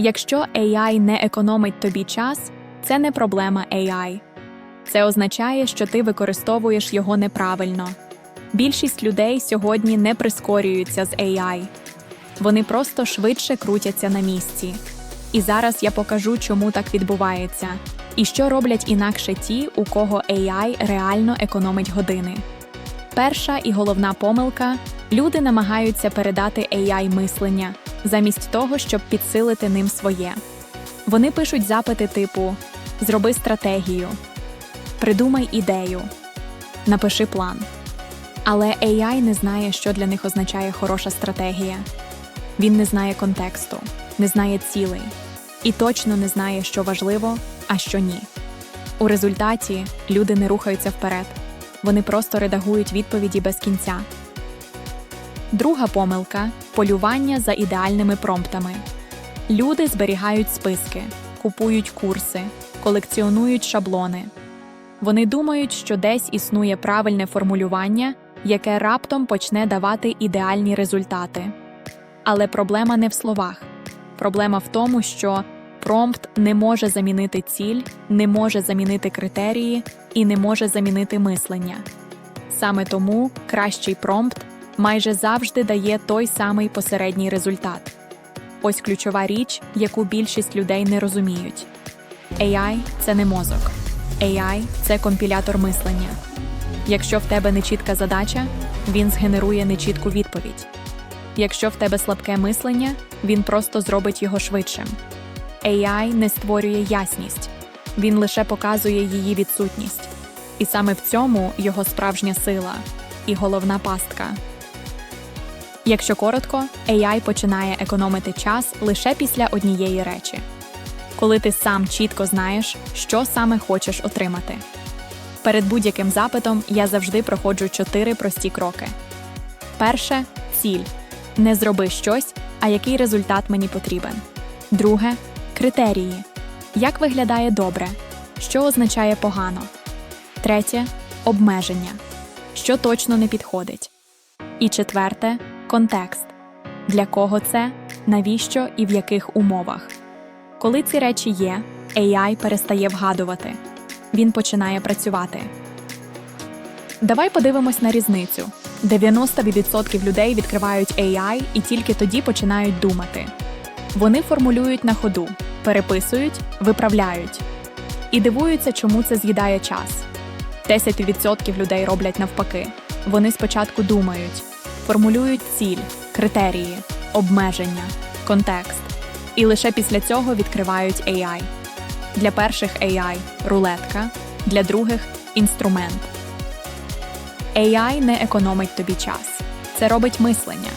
Якщо AI не економить тобі час, це не проблема AI. Це означає, що ти використовуєш його неправильно. Більшість людей сьогодні не прискорюються з AI. Вони просто швидше крутяться на місці. І зараз я покажу, чому так відбувається, і що роблять інакше ті, у кого AI реально економить години. Перша і головна помилка люди намагаються передати AI мислення, замість того, щоб підсилити ним своє. Вони пишуть запити типу Зроби стратегію, придумай ідею, напиши план. Але AI не знає, що для них означає хороша стратегія. Він не знає контексту, не знає цілей і точно не знає, що важливо, а що ні. У результаті люди не рухаються вперед, вони просто редагують відповіді без кінця. Друга помилка полювання за ідеальними промптами. Люди зберігають списки, купують курси, колекціонують шаблони. Вони думають, що десь існує правильне формулювання, яке раптом почне давати ідеальні результати. Але проблема не в словах. Проблема в тому, що промпт не може замінити ціль, не може замінити критерії і не може замінити мислення. Саме тому кращий промпт майже завжди дає той самий посередній результат. Ось ключова річ, яку більшість людей не розуміють. AI – це не мозок. AI – це компілятор мислення. Якщо в тебе нечітка задача, він згенерує нечітку відповідь. Якщо в тебе слабке мислення, він просто зробить його швидшим. AI не створює ясність, він лише показує її відсутність. І саме в цьому його справжня сила і головна пастка. Якщо коротко, AI починає економити час лише після однієї речі, коли ти сам чітко знаєш, що саме хочеш отримати. Перед будь-яким запитом я завжди проходжу чотири прості кроки. Перше ціль. Не зроби щось, а який результат мені потрібен. Друге критерії. Як виглядає добре, що означає погано. Третє обмеження, що точно не підходить. І четверте контекст. Для кого це, навіщо і в яких умовах. Коли ці речі є, AI перестає вгадувати. Він починає працювати. Давай подивимось на різницю. 90% людей відкривають AI і тільки тоді починають думати. Вони формулюють на ходу, переписують, виправляють і дивуються, чому це з'їдає час. 10% людей роблять навпаки. Вони спочатку думають, формулюють ціль, критерії, обмеження, контекст, і лише після цього відкривають AI. Для перших AI рулетка, для других інструмент. AI не економить тобі час. Це робить мислення.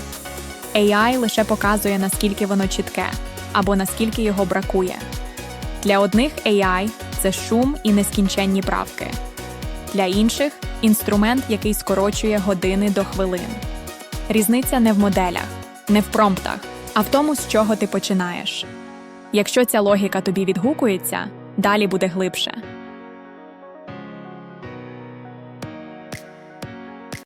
AI лише показує, наскільки воно чітке або наскільки його бракує. Для одних AI це шум і нескінченні правки. Для інших інструмент, який скорочує години до хвилин. Різниця не в моделях, не в промптах, а в тому, з чого ти починаєш. Якщо ця логіка тобі відгукується, далі буде глибше.